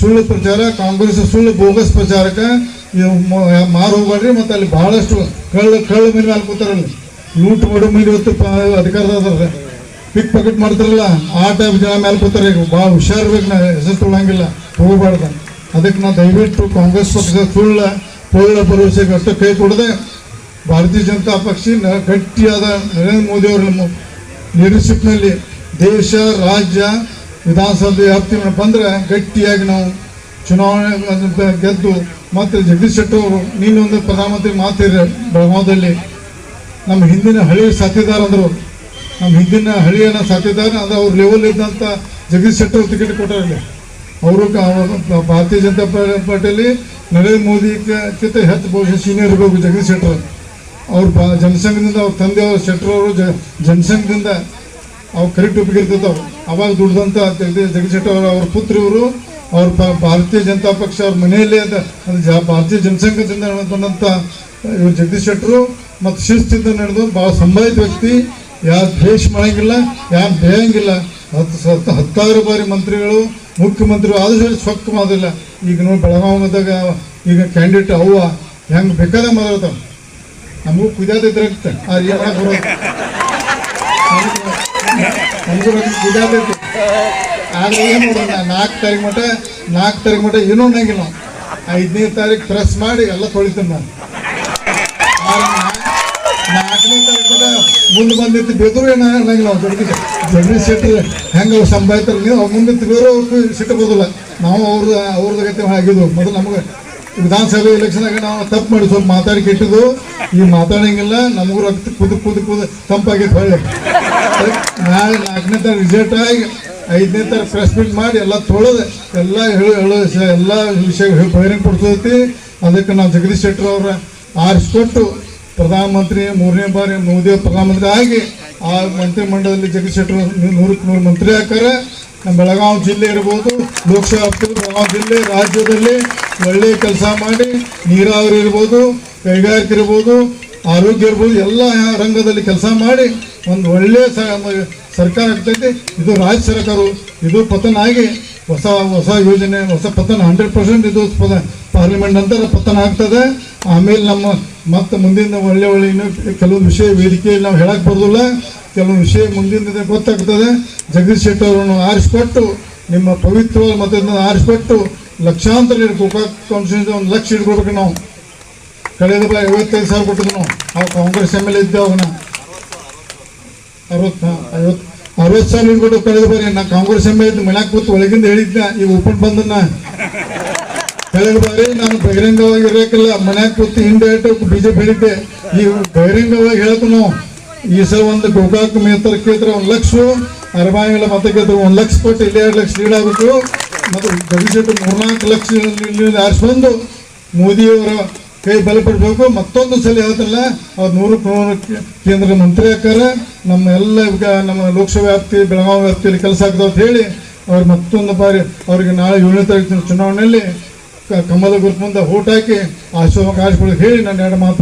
ಸುಳ್ಳು ಪ್ರಚಾರ, ಕಾಂಗ್ರೆಸ್ ಸುಳ್ಳು ಬೋಗಸ್ ಪ್ರಚಾರಕ್ಕೆ ಮಾರು ಹೋಗ್ಬೇಡ್ರಿ ಮತ್ತು ಅಲ್ಲಿ ಬಹಳಷ್ಟು ಕಳ್ಳ ಕಳ್ಳ ಮೇಲೆ ಮೇಲೆ ಕೂತಾರಲ್ಲಿ. ಲೂಟ್ ಮಾಡೋ ಮೇಲೆ ಇವತ್ತು ಅಧಿಕಾರದಾದ್ರೆ ಪಿಕ್ ಪಾಕೆಟ್ ಮಾಡ್ತಾರಲ್ಲ, ಆ ಟೈಪ್ ಜನ ಮೇಲೆ ಕೂತಾರೆ ಈಗ. ಭಾಳ ಹುಷಾರ್ಬೇಕು ನಾ ಹೆಸರು ತೊಗೊಳಂಗಿಲ್ಲ ಹೋಗಬಾರ್ದು ಅದಕ್ಕೆ ನಾ ದಯವಿಟ್ಟು ಕಾಂಗ್ರೆಸ್ ಪಕ್ಷದ ಸುಳ್ಳು ಪೊಳ್ಳ ಭರವಸೆಗೆ ಅಷ್ಟು ಕೈ ಕೊಡದೆ ಭಾರತೀಯ ಜನತಾ ಪಕ್ಷ ಗಟ್ಟಿಯಾದ ನರೇಂದ್ರ ಮೋದಿ ಅವರ ಲೀಡರ್ಶಿಪ್ನಲ್ಲಿ ದೇಶ, ರಾಜ್ಯ ವಿಧಾನಸಭೆ ವ್ಯಾಪ್ತಿ ಬಂದರೆ ಗಟ್ಟಿಯಾಗಿ ನಾವು ಚುನಾವಣೆ ಗೆದ್ದು ಮತ್ತು ಜಗದೀಶ್ ಶೆಟ್ಟರ್ ಅವರು ನೀನೊಂದು ಪ್ರಧಾನಮಂತ್ರಿ ಮಾತಿರ ಬೆಳಗಾವದಲ್ಲಿ ನಮ್ಮ ಹಿಂದಿನ ಹಳೆಯ ಅಂದರು. ನಮ್ಮ ಹಿಂದಿನ ಹಳಿಯನ್ನ ಸಾಥಿದಾರ ಅದು ಅವ್ರ ಲೆವೆಲ್ ಇದ್ದಂಥ ಜಗದೀಶ್ ಶೆಟ್ಟರ್ ಅವರು ಟಿಕೆಟ್ ಕೊಟ್ಟಾರಲ್ಲಿ. ಅವರು ಭಾರತೀಯ ಜನತಾ ಪಾರ್ಟಿಯಲ್ಲಿ ನರೇಂದ್ರ ಮೋದಿ ಕಿಂತ ಹೆಚ್ಚು ಬಹುಶಃ ಸೀನಿಯರ್ ಇರಬೇಕು ಜಗದೀಶ್ ಶೆಟ್ಟರ್ ಅವ್ರ. ಬಾ ಜನಸಂಘದಿಂದ ಅವ್ರ ತಂದೆ ಅವರು ಶೆಟ್ಟರ್ ಅವರು ಜನಸಂಘದಿಂದ ಅವು ಕರೆಕ್ಟ್ ಒಪ್ಪಿಗೆ ಇರ್ತಿದ್ದಾವೆ ಅವಾಗ ದುಡ್ದಂಥ ಜಗದೀಶ್ ಶೆಟ್ಟಿ ಅವರ ಅವ್ರ ಪುತ್ರ ಇವರು, ಅವ್ರ ಭಾರತೀಯ ಜನತಾ ಪಕ್ಷ ಅವ್ರ ಮನೆಯಲ್ಲೇ ಅಂತ ಭಾರತೀಯ ಜನಸಂಘದಿಂದ ಬಂದಂಥ ಇವ್ರು ಜಗದೀಶ್ ಶೆಟ್ಟರು ಮತ್ತು ಶಿಸ್ತಿಂದ ನಡೆದು ಭಾಳ ಸಂಭಾವಿತ ವ್ಯಕ್ತಿ. ಯಾರು ದ್ವೇಷ ಮಾಡಂಗಿಲ್ಲ, ಯಾರು ಬೇಯಂಗಿಲ್ಲ ಹತ್ತು ಸತ್ತು ಹತ್ತಾರು ಬಾರಿ ಮಂತ್ರಿಗಳು ಮುಖ್ಯಮಂತ್ರಿ ಆದರೂ ಸೊಕ್ಕ ಮಾಡೋದಿಲ್ಲ. ಈಗ ನೋಡಿ ಬೆಳಗಾವಿದಾಗ ಈಗ ಕ್ಯಾಂಡಿಡೇಟ್ ಅವ್ವ, ಹೆಂಗೆ ಬೇಕಾದ ಮಾತಾಡ್ತಾವೆ ನಮಗೂ ಕುದಿಯೋದಿದ್ರಾಗುತ್ತೆ ಆ ಕುದಿಯೋದೈತಿ ಆದ್ರೆ ಏನು ಮಾಡೋಣ ನಾಲ್ಕು ತಾರೀಕು ಮಟ್ಟ, ನಾಲ್ಕು ತಾರೀಕು ಮಟ್ಟ ಏನೂ ಅನ್ನಂಗಿಲ್ಲ. ಐದನೇ ತಾರೀಕು ಪ್ರೆಸ್ ಮಾಡಿ ಎಲ್ಲ ತೊಳಿತೀನಿ ನಾನು. ನಾಲ್ಕನೇ ತಾರೀಕು ಮುಂದೆ ಬಂದಿತ್ತು ಬೆದರು ಏನು ಅನ್ನಂಗಿಲ್ಲ ನಾವು ಜಗದೀಶ್ ಜಗದೀಶ್ ಶೆಟ್ಟರ್ ಹೆಂಗೆ ಸಂಭಾಯ್ತಾರೆ? ನೀವು ಅವ್ರ ಮುಂದೆ ಬೇರೆ ಸಿಟ್ಟು ಬರೋದಿಲ್ಲ ನಾವು ಅವ್ರದ್ದು ಅವ್ರದ್ದು ಗತಿ ಆಗಿದ್ವು. ಮೊದಲು ನಮಗೆ ವಿಧಾನಸಭೆ ಎಲೆಕ್ಷನ್ದಾಗ ನಾವು ತಪ್ಪು ಮಾಡಿ ಸ್ವಲ್ಪ ಮಾತಾಡಿ ಕೆಟ್ಟದು ಈ ಮಾತಾಡಂಗಿಲ್ಲ, ನಮಗೂ ರಕ್ತ ಕುದು ಕುದು ಕುದು ತಂಪಾಗಿತ್ತು ಹೊಳ್ಳೆ. ನಾಳೆ ನಾಲ್ಕನೇ ತಾರೀಕು ರಿಸಲ್ಟ್ ಆಗಿ ಐದನೇ ತರ ಪ್ರೆಸ್ ಮೀಟ್ ಮಾಡಿ ಎಲ್ಲ ತೊಳೆದು ಎಲ್ಲ ಹೇಳು, ಹೇಳೋ ಎಲ್ಲ ವಿಷಯ ಬಹಿರಂಗ ಪಡಿಸೋದೈತಿ. ಅದಕ್ಕೆ ನಾವು ಜಗದೀಶ್ ಶೆಟ್ಟರ್ ಅವರ ಆರಿಸ್ಕೊಟ್ಟು ಪ್ರಧಾನಮಂತ್ರಿ ಮೂರನೇ ಬಾರಿ ಮೋದಿ ಪ್ರಧಾನಮಂತ್ರಿ ಆಗಿ ಆ ಮಂತ್ರಿಮಂಡಲದಲ್ಲಿ ಜಗದೀಶ್ ಶೆಟ್ಟರ್ ನೂರಕ್ಕೆ ನೂರು ಮಂತ್ರಿ ಹಾಕಾರೆ ನಮ್ಮ ಬೆಳಗಾವಿ ಜಿಲ್ಲೆ ಇರ್ಬೋದು, ಲೋಕಸಭಾ, ಬೆಳಗಾವಿ ಜಿಲ್ಲೆ, ರಾಜ್ಯದಲ್ಲಿ ಒಳ್ಳೆ ಕೆಲಸ ಮಾಡಿ, ನೀರಾವರಿ ಇರ್ಬೋದು, ಕೈಗಾರಿಕೆ ಇರ್ಬೋದು, ಆರೋಗ್ಯ ಇರ್ಬೋದು, ಎಲ್ಲ ರಂಗದಲ್ಲಿ ಕೆಲಸ ಮಾಡಿ ಒಂದು ಒಳ್ಳೆಯ ಸರ್ಕಾರ ಆಗ್ತೈತಿ ಇದು ರಾಜ್ಯ ಸರ್ಕಾರ ಇದು ಪತನ ಆಗಿ ಹೊಸ ಹೊಸ ಯೋಜನೆ, ಹೊಸ ಪತನ ಹಂಡ್ರೆಡ್ ಪರ್ಸೆಂಟ್ ಇದು ಪಾರ್ಲಿಮೆಂಟ್ ನಂತರ ಪತನ ಆಗ್ತದೆ. ಆಮೇಲೆ ನಮ್ಮ ಮತ್ತೆ ಮುಂದಿನ ಒಳ್ಳೆ ಒಳ್ಳೆ ಕೆಲವೊಂದು ವಿಷಯ ವೇದಿಕೆಯಲ್ಲಿ ನಾವು ಹೇಳಕ್ಕೆ ಬರೋದಿಲ್ಲ. ಕೆಲವೊಂದು ವಿಷಯ ಮುಂದಿನ ಗೊತ್ತಾಗ್ತದೆ. ಜಗದೀಶ್ ಶೆಟ್ಟಿ ಅವರನ್ನು ಆರಿಸ್ಕೊಟ್ಟು, ನಿಮ್ಮ ಪವಿತ್ರವಾದ ಮತದಿಂದ ಆರಿಸ್ಕೊಟ್ಟು ಲಕ್ಷಾಂತರ ಕಾನ್ಸ್ಟಿಟ್ಯೂನ್ಸಿ ಒಂದು ಲಕ್ಷ ಇಟ್ಕೊಳ್ಬೇಕು ನಾವು. ಕಳೆದ ಬಾರಿ ಐವತ್ತೈದು ಸಾವಿರ ಕೊಟ್ಟಿದ್ದು ನಾವು. ಕಾಂಗ್ರೆಸ್ ಎಂ ಎಲ್ ಎ ಇದ್ದೇವೆ ಅವಾಗ ಅರವತ್ತು ಐವತ್ತು, ಅರವತ್ತು ಸಾವಿರ ಕೊಟ್ಟು ಕಳೆದ ಬಾರಿ. ನಾ ಕಾಂಗ್ರೆಸ್ ಎಂ ಎಲ್ ಮನ್ಯಾಗ ಕೂತು ಒಳಗಿಂದ ಹೇಳಿದ್ನ, ಈಗ ಓಪನ್ ಬಂದನ್ನ. ಕಳೆದ ಬಾರಿ ನಾನು ಬಹಿರಂಗವಾಗಿ ಇರಕ್ಕಿಲ್ಲ ಮನ್ಯಾಗ ಕೂತು ಹಿಂದೆ ಇಟ್ಟು ಬಿಜೆಪಿ ಹೇಳಿದ್ದೆ. ಈ ಬಹಿರಂಗವಾಗಿ ಹೇಳ್ತು ನಾವು. ಈ ಸಲ ಒಂದು ಗೋಕಾಕ್ ಮೇತರ ಕೇಳಿದ್ರೆ ಒಂದು ಲಕ್ಷ ಅರಬಾಯಿಗಳ ಮತ ಕೇಳಿದ್ರೆ ಒಂದು ಲಕ್ಷ ಕೊಟ್ಟು ಇಲ್ಲಿ ಎರಡು ಲಕ್ಷ ನೀಡಬೇಕು ಮತ್ತು ಭವಿಷ್ಯದ ಮೂರ್ನಾಲ್ಕು ಲಕ್ಷ ಆರಿಸ್ಕೊಂಡು ಮೋದಿಯವರ ಕೈ ಬಲಪಡಬೇಕು ಮತ್ತೊಂದು ಸಲ ಹೇಳ್ತಲ್ಲ ಅವ್ರು ನೂರು ಕೇ- ಕೇಂದ್ರ ಮಂತ್ರಿ ಹಾಕಾರ ನಮ್ಮ ಎಲ್ಲ ನಮ್ಮ ಲೋಕಸಭೆ ವ್ಯಾಪ್ತಿ, ಬೆಳಗಾವಿ ವ್ಯಾಪ್ತಿಯಲ್ಲಿ ಕೆಲಸ ಆಗ್ತದೆ ಅಂತ ಹೇಳಿ, ಅವ್ರು ಮತ್ತೊಂದು ಬಾರಿ ಅವರಿಗೆ ನಾಳೆ ಏಳನೇ ತಾರೀಕಿನ ಚುನಾವಣೆಯಲ್ಲಿ ಕಮಲ ಗುರುತು ಮುಂದೆ ಓಟ್ ಹಾಕಿ ಆಶೀರ್ವಾದ ಆರಿಸ್ಕೊಳ್ಳೋದು ಹೇಳಿ ನಾನು ಎರಡು ಮಾತು